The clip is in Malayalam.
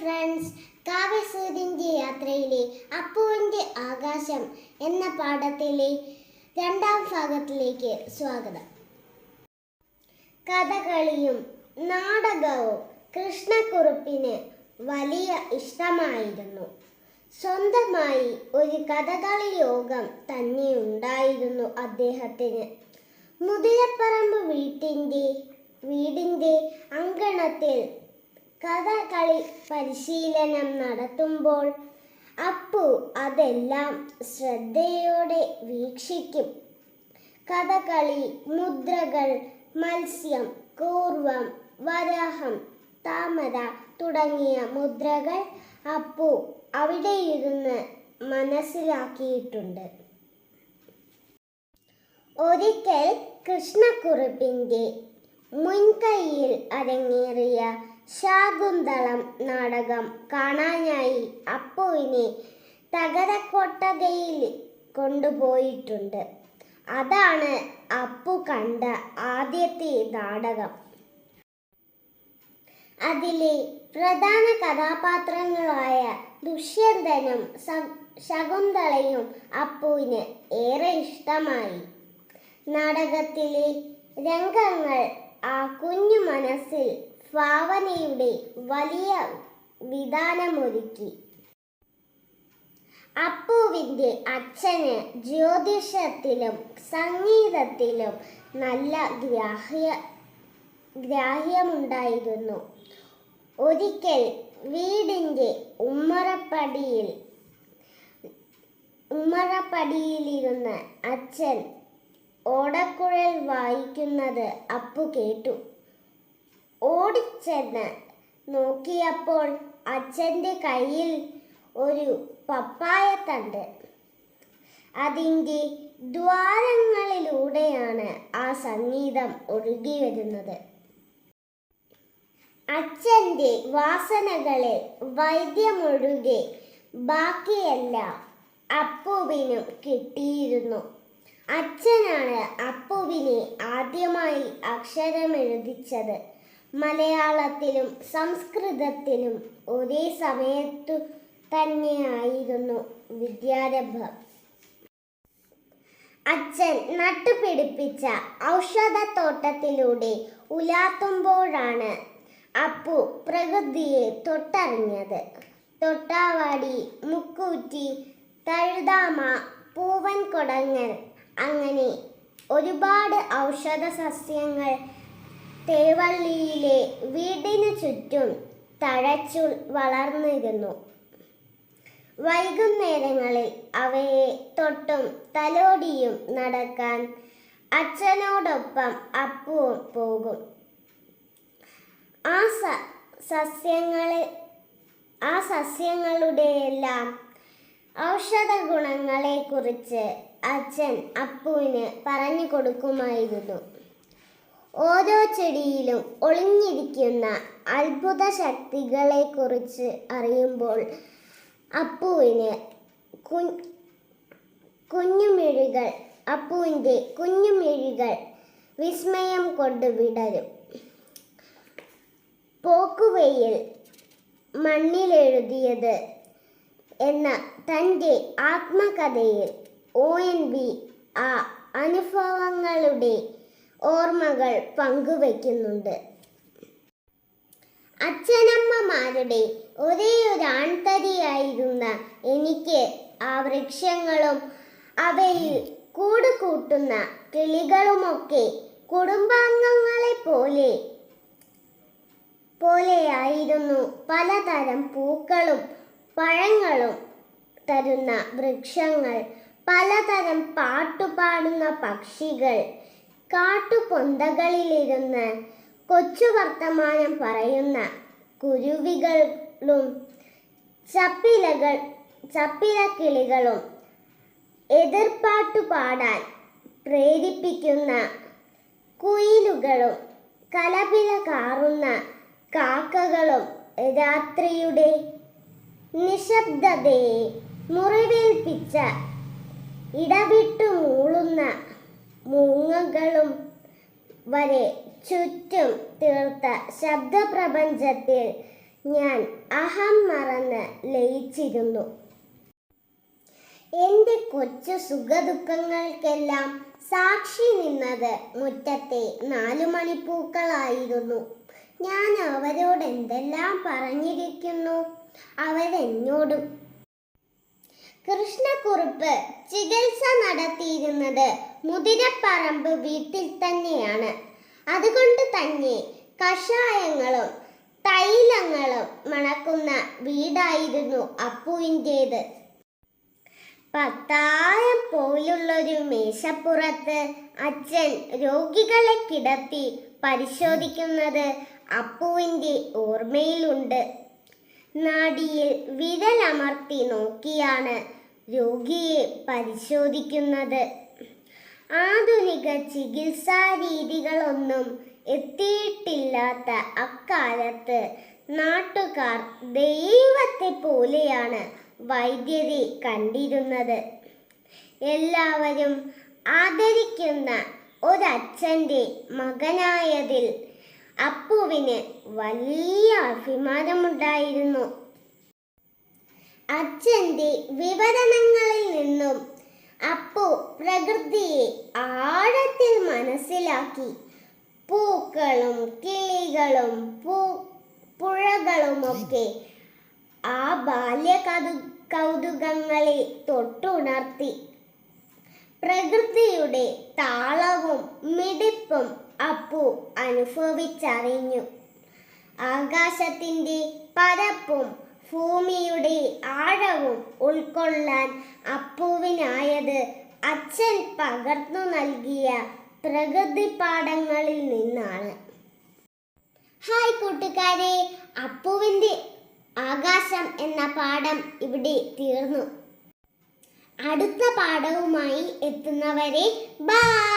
ഫ്രണ്ട്സ് കാവ്യസൂര്യന്റെ യാത്രയിലെ അപ്പുവിന്റെ ആകാശം എന്ന പാഠത്തിലെ രണ്ടാം ഭാഗത്തിലേക്ക് സ്വാഗതം. കഥകളിയും നാടകവും കൃഷ്ണക്കുറുപ്പിന് വലിയ ഇഷ്ടമായിരുന്നു. സ്വന്തമായി ഒരു കഥകളി യോഗം തന്നെ ഉണ്ടായിരുന്നു അദ്ദേഹത്തിന്. മുതിരപ്പറമ്പ് വീട്ടിന്റെ വീടിന്റെ അങ്കണത്തിൽ കഥകളി പരിശീലനം നടത്തുമ്പോൾ അപ്പു അതെല്ലാം ശ്രദ്ധയോടെ വീക്ഷിക്കും. കഥകളി മുദ്രകൾ മത്സ്യം കൂർവം വരാഹം താമര തുടങ്ങിയ മുദ്രകൾ അപ്പു അവിടെ ഇരുന്ന് മനസ്സിലാക്കിയിട്ടുണ്ട്. ഒരിക്കൽ കൃഷ്ണക്കുറുപ്പിന്റെ മുൻകൈയിൽ അരങ്ങേറിയ ശാകുന്തളം നാടകം കാണാനായി അപ്പുവിനെ തകരക്കൊട്ടകയിൽ കൊണ്ടുപോയിട്ടുണ്ട്. അതാണ് അപ്പു കണ്ട ആദ്യത്തെ നാടകം. അതിലെ പ്രധാന കഥാപാത്രങ്ങളായ ദുഷ്യന്തനും ശകുന്തളയും അപ്പുവിന് ഏറെ ഇഷ്ടമായി. നാടകത്തിലെ രംഗങ്ങൾ ആ കുഞ്ഞു മനസ്സിൽ ഭാവനയുടെ വലിയ വിധാനമൊരുക്കി. അപ്പുവിന്റെ അച്ഛന് ജ്യോതിഷത്തിലും സംഗീതത്തിലും നല്ല ഗ്രാഹ്യ ഗ്രാഹ്യമുണ്ടായിരുന്നു. ഒരിക്കൽ വീടിന്റെ ഉമ്മറപ്പടിയിൽ ഉമ്മറപ്പടിയിലിരുന്ന് അച്ഛൻ ഓടക്കുഴൽ വായിക്കുന്നത് അപ്പു കേട്ടു. ഓടിച്ചെന്ന് നോക്കിയപ്പോൾ അച്ഛന്റെ കയ്യിൽ ഒരു പപ്പായ തണ്ട്. അതിന്റെ ദ്വാരങ്ങളിലൂടെയാണ് ആ സംഗീതം ഒഴുകി വരുന്നത്. അച്ഛന്റെ വാസനകളെ വൈദ്യമൊഴുകെ ബാക്കിയെല്ലാം അപ്പുവിനും കിട്ടിയിരുന്നു. അച്ഛനാണ് അപ്പുവിനെ ആദ്യമായി അക്ഷരമെഴുതിച്ചത്. മലയാളത്തിലും സംസ്കൃതത്തിലും ഒരേ സമയത്തു തന്നെയായിരുന്നു വിദ്യാരംഭം. അച്ഛൻ നട്ടുപിടിപ്പിച്ച ഔഷധത്തോട്ടത്തിലൂടെ ഉലാത്തുമ്പോഴാണ് അപ്പു പ്രകൃതിയെ തൊട്ടറിഞ്ഞത്. തൊട്ടാവാടി മുക്കൂറ്റി തഴുതാമ പൂവൻ കൊടങ്ങൽ അങ്ങനെ ഒരുപാട് ഔഷധ സസ്യങ്ങൾ തേവള്ളിയിലെ വീടിനു ചുറ്റും തഴച്ചു വളർന്നിരുന്നു. വൈകുന്നേരങ്ങളിൽ അവയെ തൊട്ടും തലോടിയും നടക്കാൻ അച്ഛനോടൊപ്പം അപ്പുവും പോകും. ആ സസ്യങ്ങളെ ആ സസ്യങ്ങളുടെയെല്ലാം ഔഷധ ഗുണങ്ങളെക്കുറിച്ച് അച്ഛൻ അപ്പുവിന് പറഞ്ഞു കൊടുക്കുമായിരുന്നു. ഓരോ ചെടിയിലും ഒളിഞ്ഞിരിക്കുന്ന അത്ഭുത ശക്തികളെക്കുറിച്ച് അറിയുമ്പോൾ അപ്പുവിന് കു കുഞ്ഞുമിഴികൾ അപ്പുവിന്റെ കുഞ്ഞുമിഴികൾ വിസ്മയം കൊണ്ട് വിടരും. പോക്കുവെയിൽ മണ്ണിലെഴുതിയത് എന്ന തന്റെ ആത്മകഥയിൽ ഒ എൻ വി ആ അനുഭവങ്ങളുടെ ഓർമ്മകൾ പങ്കുവയ്ക്കുന്നുണ്ട്. അച്ഛനമ്മമാരുടെ ഒരേ ഒരു ആൺതരിയായിരുന്ന എനിക്ക് ആ വൃക്ഷങ്ങളും അവയിൽ കൂട് കൂട്ടുന്ന കിളികളുമൊക്കെ കുടുംബാംഗങ്ങളെ പോലെ പോലെയായിരുന്നു പലതരം പൂക്കളും പഴങ്ങളും തരുന്ന വൃക്ഷങ്ങൾ പലതരം പാട്ടുപാടുന്ന പക്ഷികൾ കാട്ടുപൊന്തകളിലിരുന്ന് കൊച്ചു വർത്തമാനം പറയുന്ന കുരുവികളും ചപ്പിലകൾ ചപ്പിലക്കിളികളും എതിർപ്പാട്ടു പാടാൻ പ്രേരിപ്പിക്കുന്ന കുയിലുകളും കലപില കാറുന്ന കാക്കകളും രാത്രിയുടെ നിശബ്ദതയെ മുറിവേൽപ്പിച്ച ഇടവിട്ടു മൂളുന്ന മൂങ്ങകളും വരെ ചുറ്റും തീർത്ത ശബ്ദപ്രപഞ്ചത്തിൽ ഞാൻ അഹം മറന്ന് ലയിച്ചിരുന്നു. എന്റെ കൊച്ചു സുഖദുഃഖങ്ങൾക്കെല്ലാം സാക്ഷി നിന്നത് മുറ്റത്തെ നാലു മണിപ്പൂക്കളായിരുന്നു. ഞാൻ അവരോട് എന്തെല്ലാം പറഞ്ഞിരിക്കുന്നു? അവരെന്നോടും കൃഷ്ണക്കുറുപ്പ് ചികിത്സ നടത്തിയിരുന്നത് മുതിരപ്പറമ്പ് വീട്ടിൽ തന്നെയാണ്. അതുകൊണ്ട് തന്നെ കഷായങ്ങളും തൈലങ്ങളും മണക്കുന്ന വീടായിരുന്നു അപ്പുവിന്റേത്. പത്തായം പോലുള്ളൊരു മേശപ്പുറത്ത് അച്ഛൻ രോഗികളെ കിടത്തി പരിശോധിക്കുന്നത് അപ്പുവിന്റെ ഓർമ്മയിലുണ്ട്. നാഡിയിൽ വിരലമർത്തി നോക്കിയാണ് രോഗിയെ പരിശോധിക്കുന്നത്. ആധുനിക ചികിത്സാ രീതികളൊന്നും എത്തിയിട്ടില്ലാത്ത അക്കാലത്ത് നാട്ടുകാർ ദൈവത്തെ പോലെയാണ് വൈദ്യരെ കണ്ടിരുന്നത്. എല്ലാവരും ആദരിക്കുന്ന ഒരച്ഛന്റെ മകനായതിൽ അപ്പുവിന് വലിയ അഭിമാനമുണ്ടായിരുന്നു. അച്ഛന്റെ വിവരണങ്ങളിൽ നിന്നും അപ്പു പ്രകൃതിയെ ആഴത്തിൽ മനസ്സിലാക്കി. പൂക്കളും കിളികളും പൂ പുഴകളുമൊക്കെ ആ ബാല്യ കതു കൗതുകങ്ങളെ തൊട്ടുണർത്തി. പ്രകൃതിയുടെ താളവും മിടിപ്പും അപ്പു അനുഭവിച്ചറിഞ്ഞു. ആകാശത്തിന്റെ പരപ്പും ഭൂമിയുടെ ആഴവും ഉൾക്കൊള്ളാൻ അപ്പുവിനായത് അച്ഛൻ പകർന്നു നൽകിയ പ്രകൃതി പാഠങ്ങളിൽ നിന്നാണ്. ഹായ് കൂട്ടുകാരെ അപ്പുവിന്റെ ആകാശം എന്ന പാഠം ഇവിടെ തീർന്നു. അടുത്ത പാഠവുമായി എത്തുന്നവരെ ബൈ!